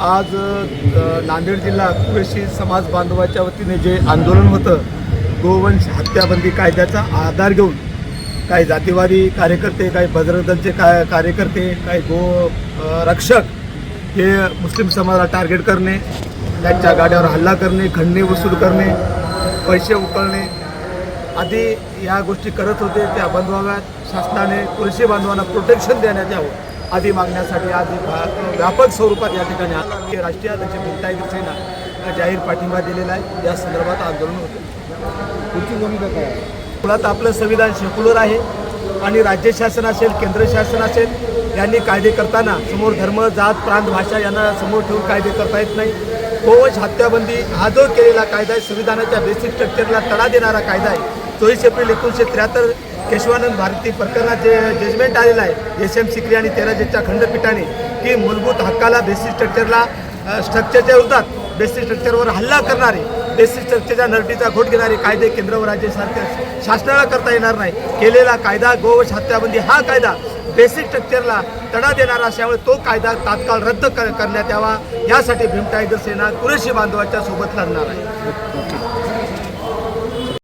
आज नांदेड जिल्हा कुरेशी समाज बांधवाच्या वतीने जे आंदोलन होतं गोवंश हत्याबंदी कायद्याचा आधार घेऊन काही जातीवादी कार्यकर्ते काही बजरंग दलचे काय कार्यकर्ते काही गो रक्षक हे मुस्लिम समाजाला टार्गेट करणे त्यांच्या गाड्यावर हल्ला करणे खंडणी वसूल करणे पैसे उकळणे आधी या गोष्टी करत होते. त्या बंद व्हाव्यात. शासनाने कृषी बांधवांना प्रोटेक्शन देण्यात यावं. आदी मागण्यासाठी आज व्यापक स्वरूपात या ठिकाणी राष्ट्रीय अध्यक्ष टायगर सेना जाहीर पाठिंबा दिलेला आहे. या संदर्भात आंदोलन होतं. तुमची भूमिका काय आहे? मुळात आपलं संविधान सेक्युलर आहे आणि राज्य शासन असेल केंद्र शासन असेल यांनी कायदे करताना समोर धर्म जात प्रांत भाषा यांना समोर ठेवून कायदे करता येत नाही. गोवंश हत्याबंदी हा जो केलेला कायदा आहे संविधानाच्या बेसिक स्ट्रक्चरला तडा देणारा कायदा आहे. चोवीस एप्रिल एकोणीसशे त्र्याहत्तर केशवानंद भारती प्रकरणात जे जजमेंट आलेलं आहे एस एम सिक्री आणि तेरा जजच्या खंडपीठाने की मूलभूत हक्काला बेसिक स्ट्रक्चरला स्ट्रक्चरच्या विरोधात बेसिक स्ट्रक्चरवर हल्ला करणारे बेसिक स्ट्रक्चरच्या नरटीचा घोट घेणारे कायदे केंद्र व राज्य सरकार शासनाला करता येणार नाही. केलेला कायदा गोवश हत्याबंदी हा कायदा बेसिक स्ट्रक्चरला तडा देणारा असल्यामुळे तो कायदा तात्काळ रद्द कर करण्यात यावा. यासाठी भीम टायगर सेना कुरेशी बांधवाच्या सोबत लढणार आहे.